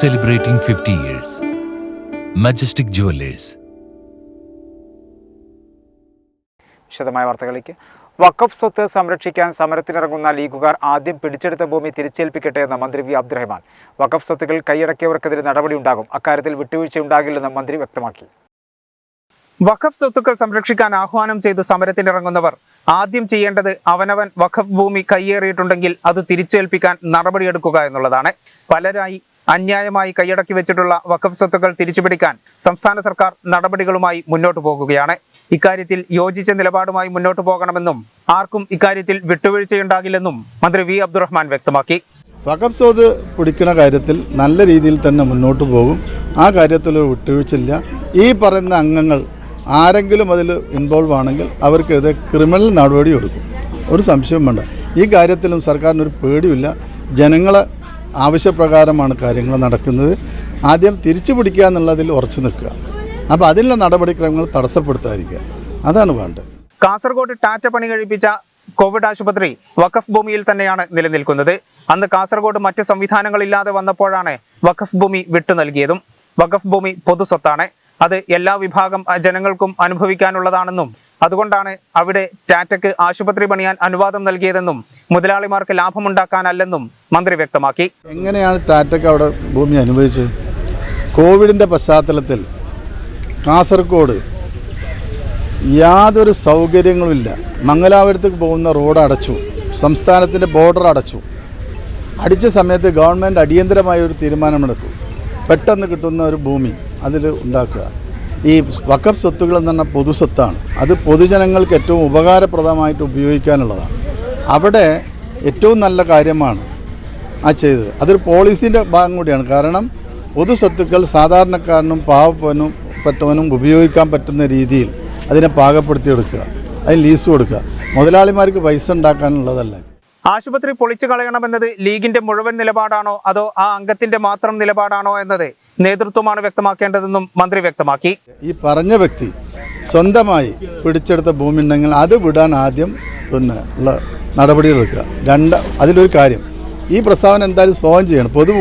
celebrating 50 years. Majestic Jewelers. വിശദമായ വാർത്തകളിലേക്ക്. വഖഫ് സ്വത്ത് സംരക്ഷിക്കാൻ സമരത്തിനിറങ്ങുന്ന ലീഗുകാർ ആദ്യം പിടിച്ചെടുത്ത ഭൂമി തിരിച്ചേൽപ്പിക്കട്ടെ എന്ന് മന്ത്രി വി. അബ്ദുറഹ്മാൻ. വഖഫ് സ്വത്തുകൾ കൈയടക്കിയവർക്കെതിരെ നടപടിയുണ്ടാകും. അക്കാര്യത്തിൽ വിട്ടുവീഴ്ചയുണ്ടാകില്ലെന്ന് മന്ത്രി വ്യക്തമാക്കി. വഖഫ് സ്വത്തുക്കൾ സംരക്ഷിക്കാൻ ആഹ്വാനം ചെയ്ത് സമരത്തിനിറങ്ങുന്നവർ ആദ്യം ചെയ്യേണ്ടത് അവനവൻ വഖഫ് ഭൂമി കൈയേറിയിട്ടുണ്ടെങ്കിൽ അത് തിരിച്ചേൽപ്പിക്കാൻ നടപടിയെടുക്കുക എന്നുള്ളതാണ്. പലരായി അന്യായമായി കൈയടക്കി വെച്ചിട്ടുള്ള വഖഫ് സ്വത്തുക്കൾ തിരിച്ചുപിടിക്കാൻ സംസ്ഥാന സർക്കാർ നടപടികളുമായി മുന്നോട്ടു പോകുകയാണ്. ഇക്കാര്യത്തിൽ യോജിച്ച നിലപാടുമായി മുന്നോട്ടു പോകണമെന്നും ആർക്കും ഇക്കാര്യത്തിൽ വിട്ടുവീഴ്ചയുണ്ടാകില്ലെന്നും മന്ത്രി വി അബ്ദുറഹ്മാൻ വ്യക്തമാക്കി. വഖഫ് സ്വത്ത് പിടിക്കുന്ന കാര്യത്തിൽ നല്ല രീതിയിൽ തന്നെ മുന്നോട്ട് പോകും. ആ കാര്യത്തിൽ ഒരു വിട്ടുവീഴ്ചയില്ല. ഈ പറയുന്ന അംഗങ്ങൾ ആരെങ്കിലും അതിൽ ഇൻവോൾവ് ആണെങ്കിൽ അവർക്കെതിരെ ക്രിമിനൽ നടപടി എടുക്കും. ഒരു സംശയവും വേണ്ട. ഈ കാര്യത്തിലും സർക്കാരിനൊരു പേടിയില്ല ജനങ്ങളെ ആവശ്യപ്രകാരമാണ് കാര്യങ്ങൾ നടക്കുന്നത്. ആദ്യം തിരിച്ചു പിടിക്കുക എന്നുള്ളതിൽ ഉറച്ചു നിൽക്കുക. അപ്പോൾ അതിനുള്ള നടപടിക്രമങ്ങൾ തടസ്സപ്പെടുത്താതിരിക്കുക. അതാണ് വേണ്ടത്. കാസർഗോഡ് ടാറ്റ പണി കഴിപ്പിച്ച കോവിഡ് ആശുപത്രി വഖഫ് ഭൂമിയിൽ തന്നെയാണ് നിലനിൽക്കുന്നത്. അന്ന് കാസർഗോഡ് മറ്റു സംവിധാനങ്ങളില്ലാതെ വന്നപ്പോഴാണ് വഖഫ് ഭൂമി വിട്ടു നൽകിയതും. വഖഫ് ഭൂമി പൊതുസ്വത്താണ് അത് എല്ലാ വിഭാഗം ജനങ്ങൾക്കും അനുഭവിക്കാനുള്ളതാണെന്നും അതുകൊണ്ടാണ് അവിടെ ടാറ്റയ്ക്ക് ആശുപത്രി പണിയാൻ അനുവാദം നൽകിയതെന്നും മുതലാളിമാർക്ക് ലാഭമുണ്ടാക്കാനല്ലെന്നും മന്ത്രി വ്യക്തമാക്കി. എങ്ങനെയാണ് ടാറ്റയ്ക്ക് അവിടെ ഭൂമി അനുവദിച്ചത് കോവിഡിന്റെ പശ്ചാത്തലത്തിൽ കാസർഗോഡ് യാതൊരു സൗകര്യങ്ങളുമില്ല മംഗലാപുരത്തേക്ക് പോകുന്ന റോഡ് അടച്ചു. സംസ്ഥാനത്തിന്റെ ബോർഡർ അടച്ചു. അടിച്ച സമയത്ത് ഗവൺമെന്റ് അടിയന്തരമായ ഒരു തീരുമാനമെടുക്കും. പെട്ടെന്ന് കിട്ടുന്ന ഒരു ഭൂമി അതിൽ ഉണ്ടാക്കുക. ഈ വക്കർ സ്വത്തുകൾ എന്ന് പറഞ്ഞാൽ പൊതുസ്വത്താണ് അത് പൊതുജനങ്ങൾക്ക് ഏറ്റവും ഉപകാരപ്രദമായിട്ട് ഉപയോഗിക്കാനുള്ളതാണ്. അവിടെ ഏറ്റവും നല്ല കാര്യമാണ് ആ ചെയ്തത്. അതൊരു പോളിസീന്റെ ഭാഗം കൂടിയാണ്. കാരണം പൊതു സ്വത്തുക്കൾ സാധാരണക്കാരനും പാവപ്പനും പറ്റവനും ഉപയോഗിക്കാൻ പറ്റുന്ന രീതിയിൽ അതിനെ പാകപ്പെടുത്തിയെടുക്കുക. അതിന് ലീസ് കൊടുക്കുക. മുതലാളിമാർക്ക് പൈസ ഉണ്ടാക്കാനുള്ളതല്ല ആശുപത്രി പൊളിച്ചു കളയണമെന്നത് ലീഗിന്റെ മുഴുവൻ നിലപാടാണോ? അതോ ആ അംഗത്തിന്റെ മാത്രം നിലപാടാണോ എന്നത്? നേതൃത്വമാണ് വ്യക്തമാക്കേണ്ടതെന്നും മന്ത്രി വ്യക്തമാക്കി. ഈ പറഞ്ഞ വ്യക്തി സ്വന്തമായി പിടിച്ചെടുത്ത ഭൂമി ഉണ്ടെങ്കിൽ അത് വിടാൻ ആദ്യം പിന്നെ ഉള്ള നടപടികൾ എടുക്കുക. രണ്ട് അതിലൊരു കാര്യം ഈ പ്രസ്താവന എന്തായാലും സ്വാഗതം ചെയ്യണം. പൊതു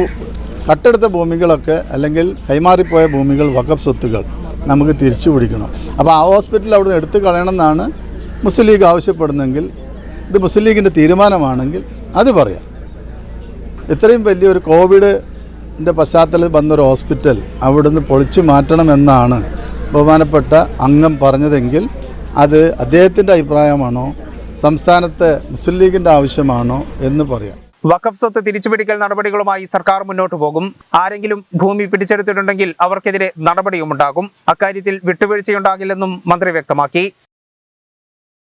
കട്ടെടുത്ത ഭൂമികളൊക്കെ അല്ലെങ്കിൽ കൈമാറിപ്പോയ ഭൂമികൾ വകഫ് സ്വത്തുകൾ നമുക്ക് തിരിച്ചു പിടിക്കണം. അപ്പോൾ ആ ഹോസ്പിറ്റൽ അവിടെ നിന്ന് എടുത്തു കളയണമെന്നാണ് മുസ്ലിം ലീഗ് ആവശ്യപ്പെടുന്നെങ്കിൽ ഇത് മുസ്ലിം ലീഗിന്റെ തീരുമാനമാണെങ്കിൽ അത് പറയാം. ഇത്രയും വലിയൊരു കോവിഡിന്റെ പശ്ചാത്തലത്തിൽ വന്നൊരു ഹോസ്പിറ്റൽ അവിടുന്ന് പൊളിച്ചു മാറ്റണമെന്നാണ് ബഹുമാനപ്പെട്ട അംഗം പറഞ്ഞതെങ്കിൽ അത് അദ്ദേഹത്തിന്റെ അഭിപ്രായമാണോ സംസ്ഥാനത്തെ മുസ്ലിം ലീഗിന്റെ ആവശ്യമാണോ എന്ന് പറയാം. വഖഫ് സ്വത്ത് തിരിച്ചുപിടിക്കൽ നടപടികളുമായി സർക്കാർ മുന്നോട്ടു പോകും. ആരെങ്കിലും ഭൂമി പിടിച്ചെടുത്തിട്ടുണ്ടെങ്കിൽ അവർക്കെതിരെ നടപടിയുമുണ്ടാകും. അക്കാര്യത്തിൽ വിട്ടുവീഴ്ചയുണ്ടാകില്ലെന്നും മന്ത്രി വ്യക്തമാക്കി.